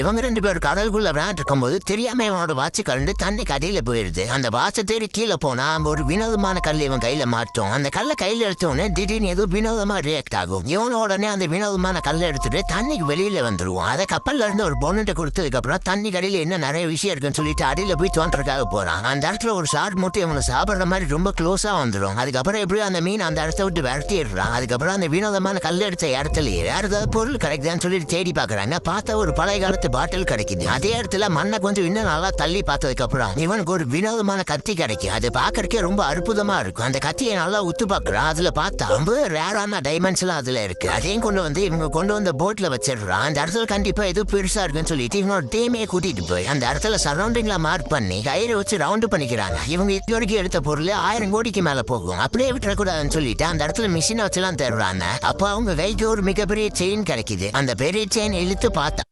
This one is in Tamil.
இவங்க ரெண்டு பேரும் கடலுக்குள்ள விளையாட்டு இருக்கும்போது தெரியாம இவனோட வாட்ச் கலந்து தண்ணி கடையில போயிருது. அந்த வாட்சை தேடி கீழே போனா ஒரு வினோதமான கல் இவன் கையில மாட்டும் அந்த கல்லை கையில எடுத்தோடனே திடீர்னு ஏதோ வினோதமா ரியாக்ட் ஆகும். இவன உடனே அந்த வினோதமான கல்லை எடுத்துட்டு தண்ணிக்கு வெளியில வந்துருவோம் அதை கப்பல்ல இருந்து ஒரு பொண்ணுகிட்ட கொடுத்ததுக்கு அப்புறம் தண்ணி கடையில என்ன நிறைய விஷயம் இருக்குன்னு சொல்லிட்டு அடியில போய் தோன்றதுக்காக போறான். அந்த இடத்துல ஒரு ஷார்ட் மட்டும் இவனை சாப்பிடுற மாதிரி ரொம்ப க்ளோஸா வந்துடும் அதுக்கப்புறம் எப்படியோ அந்த மீன் அந்த இடத்த விட்டு விரட்டிடுறான். அதுக்கப்புறம் அந்த வினோதமான கல் எடுத்த இடத்துலயே வேற ஏதாவது பொருள் கிடைக்குதான்னு சொல்லிட்டு தேடி பாக்குறாங்க பார்த்தா ஒரு பழைய காலத்து பாட்டில் கிடைக்குது. அதே இடத்துல மண்ணை கொஞ்சம் இன்னும் நல்லா தள்ளி பார்த்ததுக்கு அப்புறம் இவனுக்கு ஒரு வினோதமான கத்தி கிடைக்கும் அது பாக்குறதுக்கே ரொம்ப அற்புதமா இருக்கும். அந்த கத்தியை நல்லா உத்து பாக்குறான் அதுல பார்த்தா ரொம்ப ரேரான டைமண்ட்ஸ் எல்லாம் அதுல இருக்கு. அதையும் கொண்டு வந்து இவங்க கொண்டு வந்த போட்ல வச்சிடுறான். அந்த இடத்துல கண்டிப்பா எதுவும் பெருசா இருக்குன்னு சொல்லிட்டு இவனோட டீமே கூட்டிட்டு போய் அந்த இடத்துல சரௌண்டிங்ல மார்க் பண்ணி கயிறு வச்சு ரவுண்டு பண்ணிக்கிறாங்க. இவங்க இது வரைக்கும் எடுத்த பொருள் ஆயிரம் கோடிக்கு மேல போகும். அப்படியே விட்டுறக்கூடாதுன்னு சொல்லிட்டு அந்த இடத்துல மிஷினை வச்சுலாம் தேடுறாங்க. அப்போ அவங்க கைக்கு ஒரு மிகப்பெரிய செயின் கிடைக்குது. அந்த பெரிய செயின் இழுத்து பார்த்தா